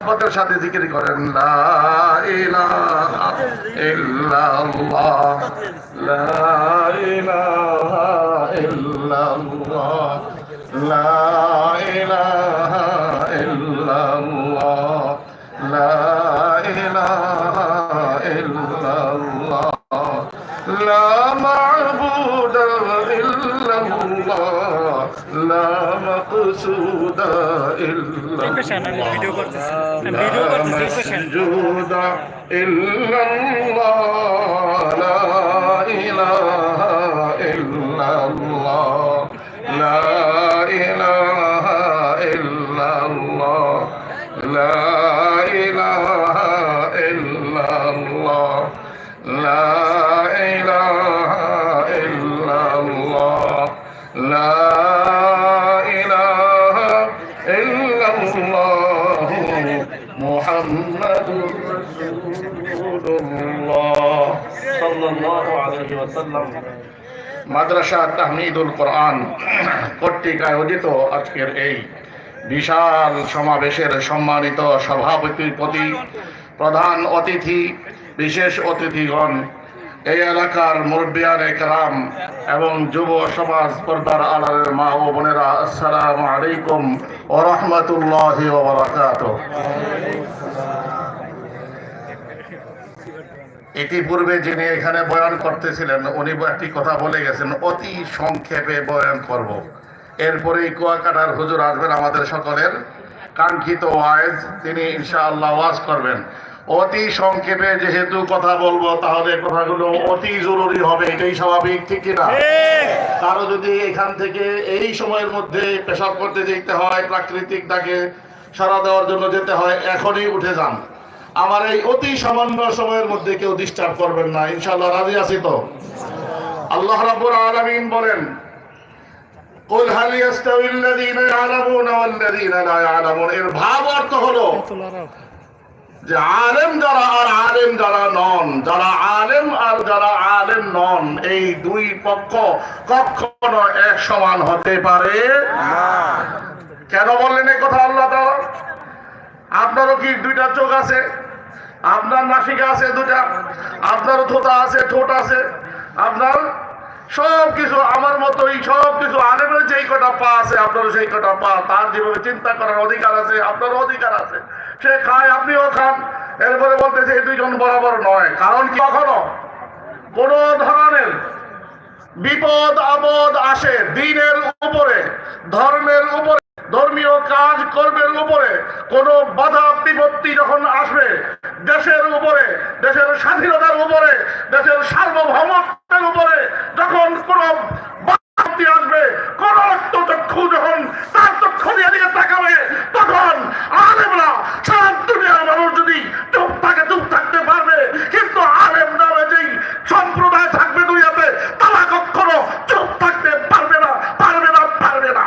পদের সাথে জিকির করেন লা ইলাহা ইল্লাল্লাহ লা ইলাহা ইল্লাল্লাহ লা ইলাহা ইল্লাল্লাহ মাকসুদ ইল্লাল্লাহ। ভিডিও করতেছি। ভিডিও করতেছি এই মাদ্রাসা তাহমিদুল কোরআন কর্তৃক আয়োজিত আজকের এই বিশাল সমাবেশের সম্মানিত সভাপতিপতি প্রধান অতিথি, বিশেষ অতিথিগণ, এই এলাকার মুরব্বিয়ার একরাম এবং যুব সমাজ পর্দার আলালের মা ও বোনেরা, আসসালামু আলাইকুম ও রহমতুল্লাহ ইতিপূর্বে যিনি এখানে বয়ান করতেছিলেন উনি একটি কথা বলে গেছেন অতি সংক্ষেপে বয়ান করব। এরপরে কুয়াকাটার হুজুর আসবেন আমাদের সকলের কাঙ্ক্ষিত ওয়াইজ তিনি ইনশাআল্লাহ ওয়াজ করবেন। অতি সংক্ষেপে যেহেতু কথা বলব তাহলে কথাগুলো অতি জরুরি হবে এটাই স্বাভাবিক ঠিক কিনা? কারও যদি এখান থেকে এই সময়ের মধ্যে পেশাব করতে যেতে হয় প্রাকৃতিক ডাকে সারা দেওয়ার জন্য যেতে হয় এখনই উঠে যান। আমার এই অতি সামান্য সময়ের মধ্যে কেউ ডিস্টার্ব করবেন না ইনশাআল্লাহ রাজি আছি তো আল্লাহ রাব্বুল আলামিন বলেন قل هل يستوي الذين يعلمون والذين لا يعلمون এর ভাব অর্থ হলো যে আলেম যারা আর আলেম যারা নন যারা আলেম আর যারা আলেম নন এই দুই পক্ষ কখনো এক সমান হতে পারে কেন বললেন এই কথা আল্লাহ তাআলা আপনারও কি দুইটা চোখ আছে? আপনার নাসিকা আছে দুটা আপনারও থোতা আছে, ঠোঁট আছে। আপনার সব কিছু আমার মতোই সব কিছু আলেমের যেই কটা পা আছে, আপনারও সেই কটা পা। তার যেভাবে চিন্তা করার অধিকার আছে, আপনারও অধিকার আছে। সে খায়, আপনিও খান। এরপরে বলতেছে, এই দুইজন বরাবর নয়। কারণ কি? কখনো কোন ধরনের বিপদ, আপদ আসে দিনের উপরে, ধর্মের উপরে ধর্মীয় কাজ কর্মের উপরে। কোনো বাধা বিপত্তি যখন আসবে, দেশের উপরে, দেশের স্বাধীনতার উপরে, দেশের সার্বভৌমত্বের উপরে, যখন কোনো আসবে, কোন চক্ষু যখন তার চক্ষু দিয়ে দিকে তাকাবে, তখন আলেমরা সারা দুনিয়ার মানুষ যদি চুপ থাকে, চুপ থাকতে পারবে, কিন্তু আলেম নামে যেই সম্প্রদায় থাকবে দুনিয়াতে তারা কখনো চুপ থাকতে পারবে না পারবে না পারবে না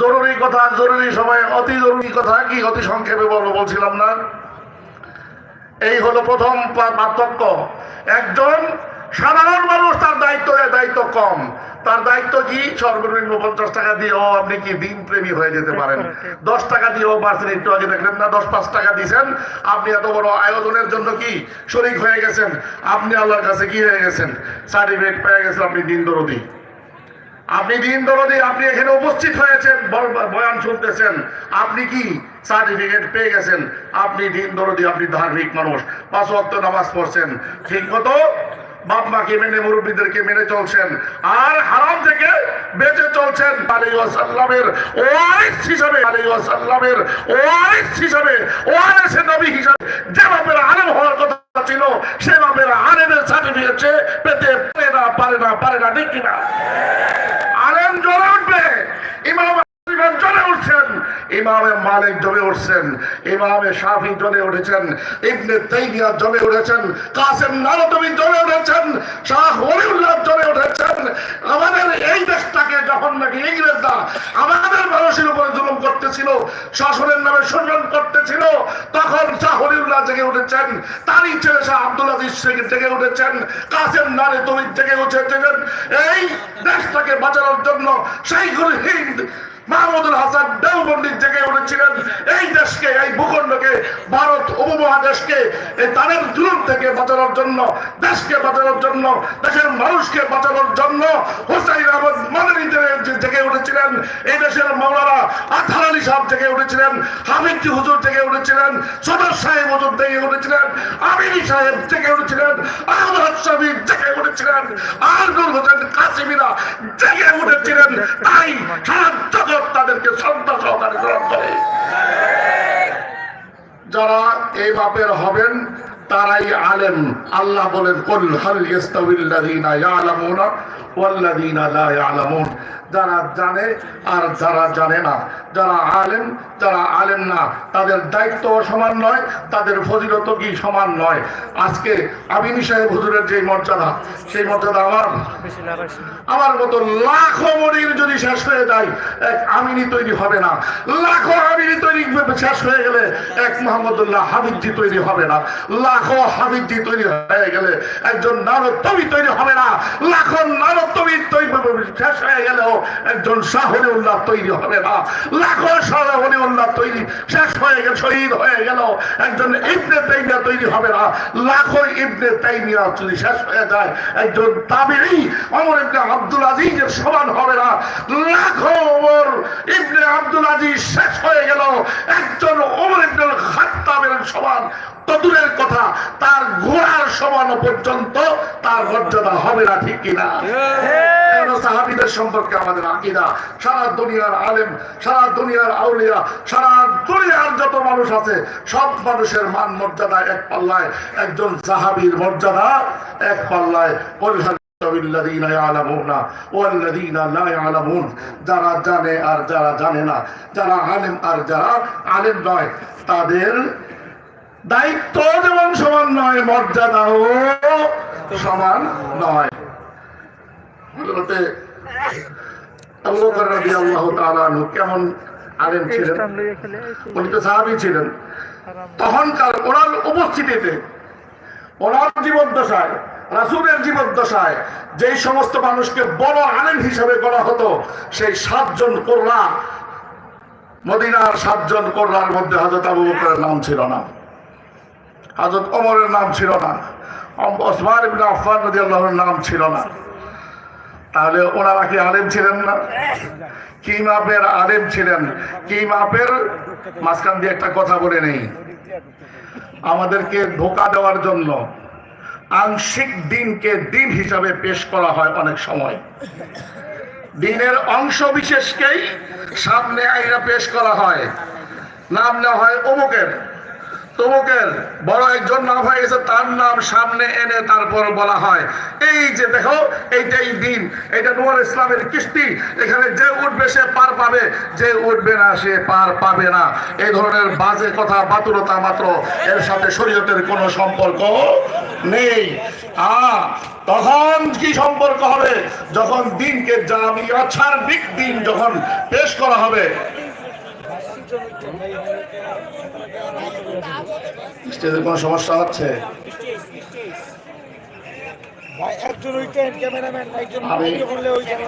জরুরি কথা জরুরি সময় অতি কথা কি অতি সংক্ষেপে বলছিলাম না? এই হলো প্রথম পার্থক্য। একজন সাধারণ মানুষ তার দায়িত্ব দায়িত্ব কম। তার দায়িত্ব কি? সর্বনিম্ন পঞ্চাশ টাকা দিয়েও আপনি কি দিন প্রেমী হয়ে যেতে পারেন? দশ টাকা দিয়েও পারছেন একটু আগে দেখলেন না? দশ, পাঁচ টাকা দিয়েছেন। আপনি এত বড় আয়োজনের জন্য কি শরিক হয়ে গেছেন? আপনি আল্লাহর কাছে কি হয়ে গেছেন? সার্টিফিকেট পেয়ে গেছেন, আপনি দিন দরদি। আপনি দিন দরদি আপনি এখানে উপস্থিত হয়েছেন বয়ান শুনতেছেন। আপনি কি সার্টিফিকেট পেয়ে গেছেন? আপনি দিন দরদি আপনি ধার্মিক মানুষ, পাঁচ ওয়াক্ত নামাজ পড়ছেন। ঠিক মতো বাপ মাকে মেনে মুরব্বীদেরকে মেনে চলছেন। আর হারাম থেকে বেঁচে চলছেন ওয়ারিস হিসাবে ওয়ারিস হিসাবে নবী হিসাবে যে বাপের আলেম হওয়ার কথা ছিল, সে বাপের আলেমের সার্টিফিকেট পেতে পারে না পারে না পারে না, ঠিক কিনা? আলেম জ্বলে উঠবে। ইমাম আলিগঞ্জ জ্বলে উঠছেন। ইমামে মালিক জ্বলে উঠছেন। ইমামে শাফি জ্বলে উঠেছেন। ইবনে তাইমিয়া জ্বলে উঠেছেন। কাসেম নারদবি জ্বলে উঠেছেন। শাহ ওলিউল্লাহ জ্বলে উঠেছেন। আমাদের এই দেশটাকে যখন নাকি ইংরেজরা আমাদের মানুষের উপরে জুলুম করতেছিল, শাসনের নামে শোষণ করতেছিল, তখন শাহ ওলিউল্লাহ জেগে উঠেছেন। তারই ছেলে শাহ আব্দুল আজিজ শেখ জেগে উঠেছেন। কাসেম নারে তুমি জেগে উঠেছেন। এই দেশটাকে বাঁচানোর জন্য শাইখুল হিন্দ মাহমুদুল হাসান দেওবন্দি জেগে উঠেছিলেন। এই দেশকে, এই ভূখণ্ডকে, ভারত উপমহাদেশকে, এই তাদের জুলুম থেকে বাঁচানোর জন্য, দেশকে বাঁচানোর জন্য, দেশের মানুষকে বাঁচানোর জন্য হোসাইন আহমদ জে- জেগে উঠেছিলেন। এই দেশের মাওলানা আথার আলী সাহেব জেগে উঠেছিলেন হামিদ হুজুর জেগে উঠেছিলেন, সদর সাহেব হুজুর জেগে উঠেছিলেন আমিনী সাহেব জেগে উঠেছিলেন, আহমদ শহীদ জেগে উঠেছিলেন আর নূর হোসেন কাসিমিরা জেগে উঠেছিলেন। তাই সারা জগৎ তাদেরকে শ্রদ্ধা সহকারে গ্রহণ করে। যারা এই বাপের হবেন, তারাই আলেম। আল্লাহ বলেন, কল হাল ইয়ালামুনা লা ইয়ালামুন। যারা জানে আর যারা জানে না, যারা আলেম যারা আলেম না, তাদের দায়িত্ব সমান নয়, তাদের ফজিলত কি সমান নয়? আজকে আমিনী সাহেব হুজুরের যে মর্যাদা, সেই মর্যাদা আমার। আমার মতো লাখো মনির যদি শেষ হয়ে যায়, এক আমিনী তৈরি হবে না। লাখো আমিনী তৈরি শেষ হয়ে গেলে এক মোহাম্মদুল্লাহ হাবিবজি তৈরি হবে না। লাখো হাবিবজি তৈরি হয়ে গেলে একজন নারত্ববী তৈরি হবে না। লাখো নারত্ববী তৈরি শেষ হয়ে গেলেও একজন শাহরি উল্লাহ তৈরি হবে না। লাখো শাহরি উল্লাহ তৈরি। শেষ হয়ে গেলে, শহীদ হয়ে গেল। একজন ইবনে তাইমিয়া তৈরি হবে না। লাখো ইবনে তাইমিয়া যদি শেষ হয়ে যায়, একজন তাবিঈ অমর ইবনে আব্দুল আজিজের সমান হবে না। লাখো ওমর ইবনে আব্দুল আজিজ শেষ হয়ে গেল। একজন ওমর ইবনে খাত্তাবের সমান। তদুরের কথা? তার ঘোড়ার সমান পর্যন্ত তার মর্যাদা হবে না ঠিক কিনা? সাহাবিদের সম্পর্কে আমাদের আকিদা? সারা দুনিয়ার আলেম সারা দুনিয়ার আউলিয়া সারা দুনিয়ার যত মানুষ আছে সব মানুষের মান মর্যাদা এক পাল্লায়। একজন সাহাবীর মর্যাদা এক পাল্লায়। পরিহার বিল্লাযীনা ইয়ালামুনা ওয়াল্লাযীনা লা ইয়ালামুন। যারা জানে আর যারা জানে না যারা আলেম আর যারা আলেম নয় তাদের দায়িত্ব যেমন সমান নয় মর্যাদাও সমান নয়। হযরতে আবু বকর রাদিয়াল্লাহু তাআলা আনহু কেমন আলেম ছিলেন? এক্সট্রা লইয়া খেলে উনি তো সাহাবী ছিলেন। তখনকার ওনার উপস্থিতিতে ওনার জীবদ্দশায় রাসুলের জীবদ্দশায় যেই সমস্ত মানুষকে বড় আলেম হিসাবে করা হতো সেই সাতজন কোররা মদিনার সাতজন কোররার মধ্যে হজরত আবু বকরের নাম ছিল না। হজরত ওমরের নাম ছিল না। ওসমান ইবনে আফফান রাদিয়াল্লাহুর নাম ছিল না। তাহলে ওনারা কি আলেম ছিলেন না? কি মাপের আলেম ছিলেন? কি মাপের? মাঝখান দিয়ে একটা কথা বলে নেই। আমাদেরকে ধোকা দেওয়ার জন্য আংশিক দিনকে দিন হিসাবে পেশ করা হয় অনেক সময়। দিনের অংশ বিশেষকেই সামনে আইনা পেশ করা হয়। নাম নেওয়া হয় অমুকের। তমুকের বড় একজন নাম হয়ে গেছে, তার নাম সামনে এনে তারপর বলা হয়। এই যে দেখো, এইটাই দিন এটা নোয়ার ইসলামের কিস্তি এখানে যে উঠবে সে পার পাবে, যে উঠবে না সে পার পাবে না। এই ধরনের বাজে কথা বাতুরতা মাত্র এর সাথে শরীয়তের কোনো সম্পর্ক নেই। আ তখন কি সম্পর্ক হবে? যখন দিনকে জামিয়া সার্বিক দিন যখন পেশ করা হবে স্টেজে কোনো সমস্যা হচ্ছে ভাই একজন উইকেন্ড ক্যামেরাম্যান একজন আমি- ভিডিও করলে ওই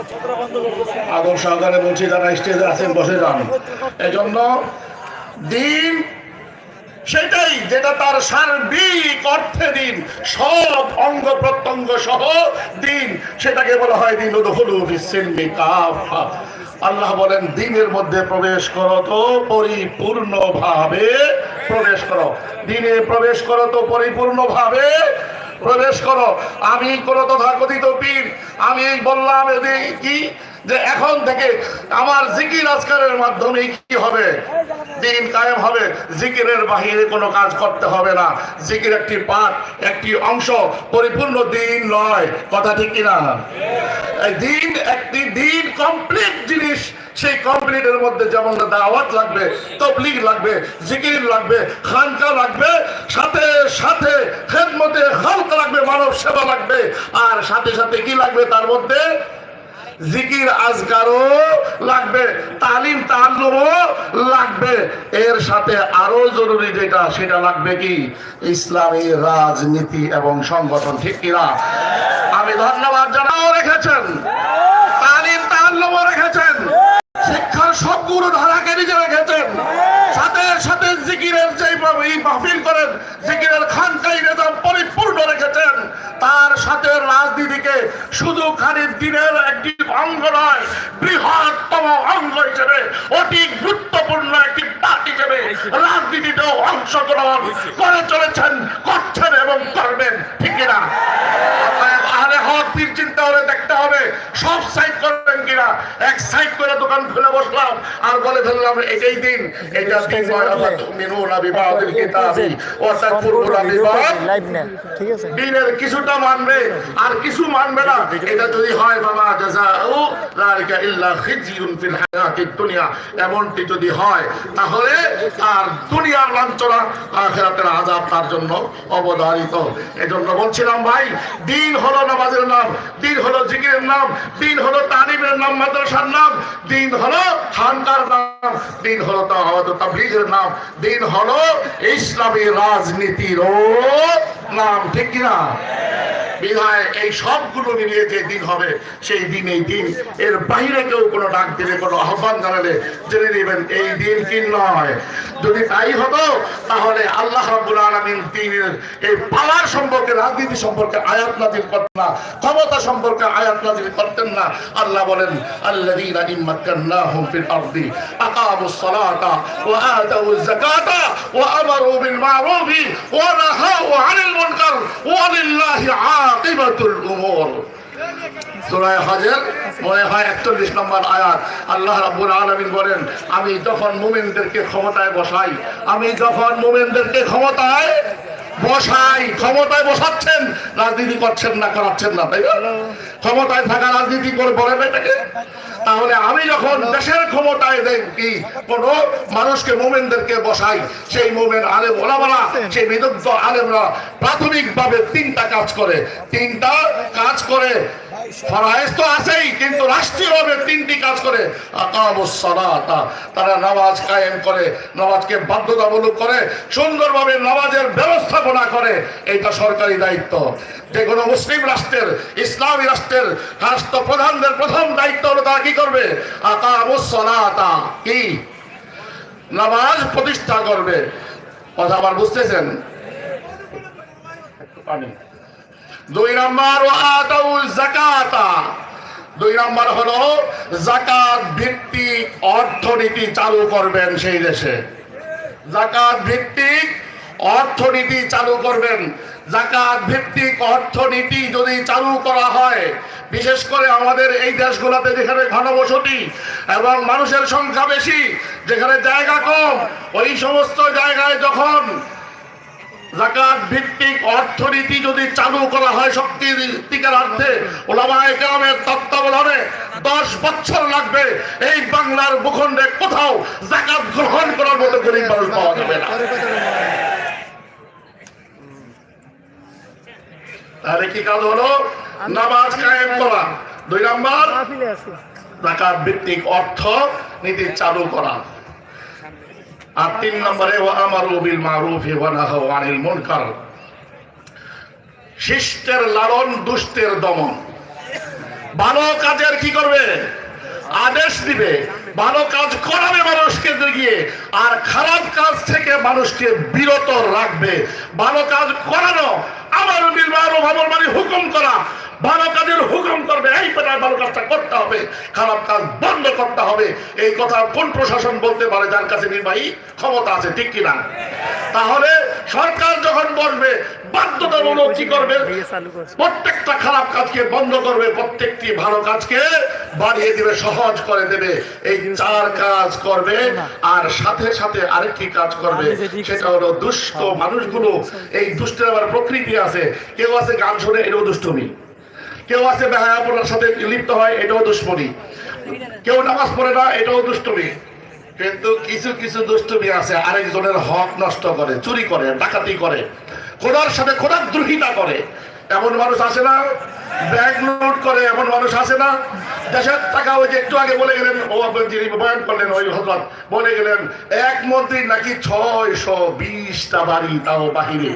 ছত্র বন্ধ করতেছে আদর সহকারে বলছি যারা স্টেজে আছেন বসে যান। এজন্য দিন সেটাই যেটা তার সার্বিক অর্থে দিন সব অঙ্গ প্রত্যঙ্গ সহ দিন সেটাকে বলা হয় দিন আল্লাহ বলেন দিনের মধ্যে প্রবেশ করো তো পরিপূর্ণভাবে প্রবেশ করো। দিনে প্রবেশ করো তো পরিপূর্ণভাবে। প্রবেশ করো। আমি কোনো তথাকথিত পীর। আমি বললাম এদের কি? যে এখন থেকে আমার জিকির আজকারের মাধ্যমে কি হবে? দিন কায়েম হবে। জিকিরের বাহিরে কোনো কাজ করতে হবে না। জিকির একটি পাঠ, একটি অংশ, পরিপূর্ণ দিন নয়। কথা ঠিক কিনা? দিন একটি দিন কমপ্লিট জিনিস। সেই কমপ্লিটের মধ্যে যেমন দাওয়াত লাগবে, তবলিগ লাগবে, জিকির লাগবে, খানকা লাগবে, সাথে সাথে খেদমতে খালক লাগবে, মানব সেবা লাগবে। আর সাথে সাথে কি লাগবে? তার মধ্যে জিকির আজকারও লাগবে, তালিম তাল্লুমও লাগবে। এর সাথে আরও জরুরি যেটা, সেটা লাগবে কি? ইসলামী রাজনীতি এবং সংগঠন, ঠিক কিনা আমি ধন্যবাদ জানাও রেখেছেন। তালিম তাল্লুমও রেখেছেন। শিক্ষার সবগুলো ধারাকে নিজে রেখেছেন। সাথে সাথে জিকিরের যে এই মাহফিল করেন জিকিরের খানকাই নিজাম পরিপূর্ণ রেখেছেন। তার সাথে রাজনীতিকে শুধু খালি দিনের একটি অঙ্গ নয় বৃহত্তম অঙ্গ হিসেবে অতি গুরুত্বপূর্ণ একটি পার্টি হিসেবে রাজনীতিতেও অংশগ্রহণ করে চলেছেন করছেন এবং করবেন ঠিক কিনা? অতএব হক পীর চিন্তা হলে দেখতে হবে সব সাইড করবেন কিনা? এক সাইড করে দোকান খুলে বসলাম আর বলে ফেললাম এটাই দিন এটা তুমিনুনা বিবাদিল কিতাবি ওয়া তাকফুরুনা বিবাদ লাইভ না ঠিক আছে? দিনের কিছুটা মানবে আর কিছু মানবে না। এটা যদি হয় বাবা জাযাউ যালিকা ইল্লা খিজিউন ফিল হায়াতিদ দুনিয়া। এমনটি যদি হয় তাহলে আর দুনিয়ার লাঞ্ছনা আখিরাতের আযাব তার জন্য অবধারিত। এজন্য বলছিলাম ভাই দিন হলো নামাজের নাম দিন হলো জিকিরের নাম দিন হলো তালিমের নাম মাদ্রাসার নাম দিন হলো খানকার নাম দিন হলো তাওয়াত তাবলীগের নাম দিন হলো ইসলামী রাজনীতির ও নাম ঠিক কিনা? বিধায় এই সবগুলো মিলিয়ে যে দিন হবে, সেই দিন, এই দিন। এর বাইরে কেউ কোনো ডাক দিলে, কোনো আহ্বান জানালে জেনে নেবেন, এই দিন কি নয়। যদি তাই হতো, তাহলে আল্লাহ রাব্বুল আলামিন দিনের এই পাওয়ার সম্পর্কে, রাজনীতি সম্পর্কে আয়াত নাজিল করতেন না, ক্ষমতা সম্পর্কে আয়াত নাজিল করতেন না। আল্লাহ বলেন, আল্লাযীনা ইম্মাক্কান্নাহুম ফিল আরদি আকামুস সালাতা ওয়া আতাউজ যাকাতা ওয়া আমারু বিল মা'রুফি ওয়া নাহাউ আনিল মুনকার ওয়া লিল্লাহি আকিবাতুল উমর। সুরায় হাজের মনে হয় 41 নম্বর আয়াত। আল্লাহ রাবুল আলমিন বলেন, আমি যখন মোমেনদেরকে ক্ষমতায় বসাই, আমি যখন মোমেনদেরকে ক্ষমতায় বসাই, ক্ষমতায় বসাচ্ছেন, রাজনীতি করছেন না, করাচ্ছেন না, তাই ক্ষমতায় থাকা রাজনীতি করে বলেন এটাকে। তাহলে আমি যখন দেশের ক্ষমতায় দেখি কোন মানুষকে মোমেনদেরকে বসাই সেই মোমেন আলেম ওলামারা সেই বিদগ্ধ আলেমরা প্রাথমিকভাবে তিনটা কাজ করে। তিনটা কাজ করে। ফরায়েজ তো আছেই কিন্তু রাষ্ট্রীয়ভাবে তিনটি কাজ করে। আকামুস তারা নামাজ কায়েম করে নামাজকে বাধ্যতামূলক করে সুন্দরভাবে নামাজের ব্যবস্থাপনা করে। এটা সরকারি দায়িত্ব। যে কোনো মুসলিম রাষ্ট্রের, ইসলামী রাষ্ট্রের রাষ্ট্র প্রধানদের প্রথম দায়িত্ব হলো তারা কি করবে? আকামুস সালাতা। কি? নামাজ প্রতিষ্ঠা করবে। কথা আবার বুঝতেছেন? দুই নম্বর আতাউল জাকাতা দুই নম্বর হলো জাকাত ভিত্তিক অর্থনীতি চালু করবেন সেই দেশে। জাকাত ভিত্তিক অর্থনীতি চালু করবেন। জাকাত ভিত্তিক অর্থনীতি যদি চালু করা হয়, বিশেষ করে আমাদের এই দেশগুলোতে যেখানে ঘনবসতি এবং মানুষের সংখ্যা বেশি, যেখানে জায়গা কম, ওই সমস্ত জায়গায় যখন জাকাত ভিত্তিক অর্থনীতি যদি চালু করা হয় শক্তির অর্থে, ওলামায়ে কেরামের তত্ত্বাবধানে দশ বছর লাগবে এই বাংলার ভূখণ্ডে কোথাও জাকাত গ্রহণ করার মতো গরিব মানুষ পাওয়া যাবে না। তাহলে কি কাজ হলো? নামাজ কায়েম করা। দুই নম্বর জাকাত ভিত্তিক অর্থ নীতি চালু করা। আর তিন নম্বরে ও আমার বিল মারুফ ওয়া নাহাউ আনিল মুনকার। শিষ্টের লালন দুষ্টের দমন। ভালো কাজের কি করবে? আদেশ দিবে। ভালো কাজ করাবে মানুষকে গিয়ে আর খারাপ কাজ থেকে মানুষকে বিরত রাখবে। ভালো কাজ করানো আমার বিল মারুফ আমার মানে হুকুম করা। ভালো কাজের হুকুম করবে, এই পেটায় ভালো কাজটা করতে হবে, খারাপ কাজ বন্ধ করতে হবে। এই কথা কোন প্রশাসন বলতে পারে যার কাছে নির্বাহী ক্ষমতা আছে, ঠিক কিনা তাহলে সরকার যখন বসবে বাধ্যতামূলক কি করবে? প্রত্যেকটা খারাপ কাজকে বন্ধ করবে, প্রত্যেকটি ভালো কাজকে বাড়িয়ে দিবে, সহজ করে দেবে। এই চার কাজ করবে, আর সাথে সাথে আরেকটি কাজ করবে, সেটা হলো দুষ্ট মানুষগুলো। এই দুষ্টের আবার প্রকৃতি আছে। কেউ আছে গান শুনে, এটাও দুষ্টমি। কেউ আছে বেহায়াপনার সাথে লিপ্ত হয়, এটাও দুষ্মনি কেউ নামাজ পড়ে না, এটাও দুষ্টমি। কিন্তু কিছু কিছু দুষ্টমি আছে, আরেকজনের হক নষ্ট করে, চুরি করে, ডাকাতি করে। খোদার সাথে খোদার দ্রোহিতা করে। এমন মানুষ আছে না, ব্যাগ লুট করে, এমন মানুষ আছে না। দেশের টাকা ওই যে একটু আগে বলে গেলেন, ও যিনি বয়ান করলেন, ওই হজরত বলে গেলেন, এক মন্ত্রী নাকি ছয়শো বিশটা বাড়ি তাও বাহিরে।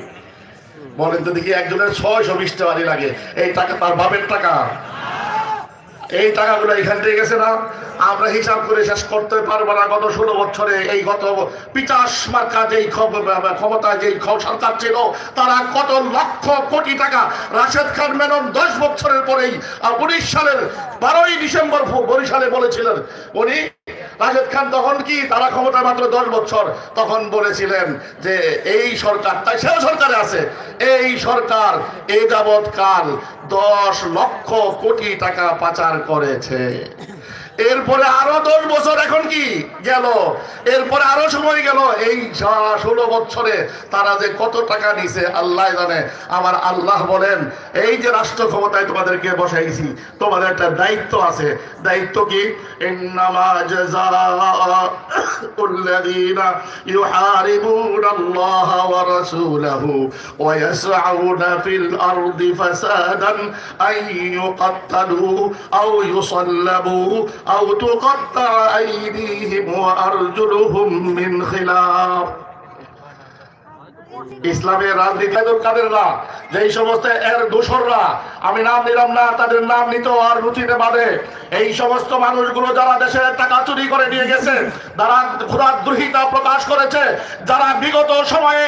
বলেন তো দেখি একজনের ছয়শো বিশটা বাড়ি লাগে। এই টাকা তার বাপের টাকা। এই টাকাগুলো এখান থেকে গেছে না। আমরা হিসাব করে শেষ করতে পারব না গত ষোলো বছরে। এই গত পিচাস মার্কা যেই ক্ষম- ক্ষমতায় যেই সরকার ছিল, তারা কত লক্ষ কোটি টাকা রাশেদ খান মেনন দশ বছরের পরেই উনিশ সালের বারোই ডিসেম্বর বরিশালে বলেছিলেন। উনি রাশেদ খান তখন কি তারা ক্ষমতা মাত্র দশ বছর? তখন বলেছিলেন যে এই সরকার তাই সেও সরকারে আছে, এই সরকার এ যাবৎকাল দশ লক্ষ কোটি টাকা পাচার করেছে। এরপরে আরও দশ বছর এখন কি গেল? এরপরে আরও সময় গেল। এই ষোলো বছরে তারা যে কত টাকা নিছে, আল্লাহ জানে। আমার আল্লাহ বলেন, এই যে রাষ্ট্র ক্ষমতায় তোমাদেরকে বসাইছি, তোমাদের একটা দায়িত্ব আছে। দায়িত্ব কি? ফাসাদান আও তুকাত্তা আইদিহিম ওয়া আরজুলুহুম মিন খিলাফ ইসলামের রাজনীতি কাদের না যেই সমস্ত এর দোসররা, আমি নাম নিলাম না, তাদের নাম নিত আর রুচিতে বাদে। এই সমস্ত মানুষগুলো যারা দেশের টাকা চুরি করে নিয়ে গেছে, যারা ক্ষুধাদ্রোহিতা প্রকাশ করেছে, যারা বিগত সময়ে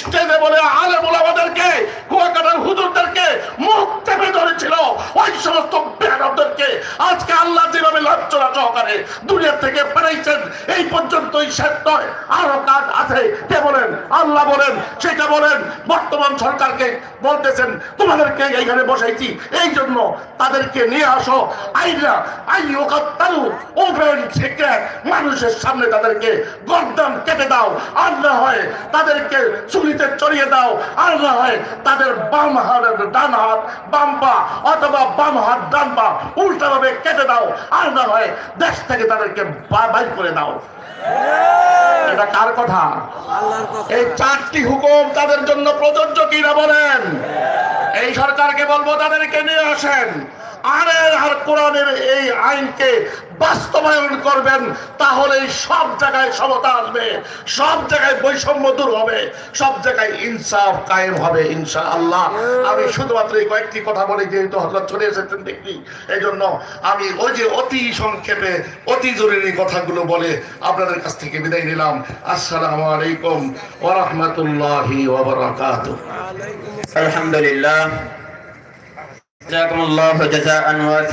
স্টেজে বলে আলে আমাদেরকে, কুয়াকাটার হুজুরদেরকে মুখ চেপে ধরেছিল, ওই সমস্ত বেয়ারবদেরকে আজকে আল্লাহ যেভাবে লজ্জনা সহকারে দুনিয়া থেকে পাঠাইছেন এই পর্যন্তই শেষ নয়। আরও কাজ আছে, কে বলেন? আল্লাহ বলেন সেটা বলেন, বর্তমান সরকারকে বলতেছেন, তোমাদেরকে এইখানে বসাইছি। এই জন্য তাদেরকে নিয়ে আসো। আইরা আই ওকাত্তারু ওপেন থেকে মানুষের সামনে তাদেরকে গর্দান কেটে দাও। আর না হয় তাদেরকে চুলিতে চড়িয়ে দাও। আর না হয় তাদের বাম হাতের ডান হাত, বাম পা অথবা বাম হাত, ডান পা উল্টাভাবে কেটে দাও। আর না হয় দেশ থেকে তাদেরকে বাইর করে দাও। এটা কার কথা। এই চারটি হুকুম তাদের জন্য প্রযোজ্য কিনা বলেন? এই সরকারকে বলব তাদেরকে নিয়ে আসেন। আরে কোরআনের এই আইনকে বাস্তবায়ন করবেন তাহলে সব জায়গায় সমতা আসবে, সব জায়গায় বৈষম্য দূর হবে, সব জায়গায় ইনসাফ কায়েম হবে আল্লাহ আমি শুধুমাত্র এই কয়েকটি কথা বলে, যেহেতু হঠাৎ চলে এসেছেন দেখি এই জন্য আমি ওই যে অতি সংক্ষেপে, অতি জরুরি কথাগুলো বলে আপনাদের কাছ থেকে বিদায় নিলাম। আসসালামু আলাইকুম ওয়া রাহমাতুল্লাহি جزاكم الله جزاء وافيا.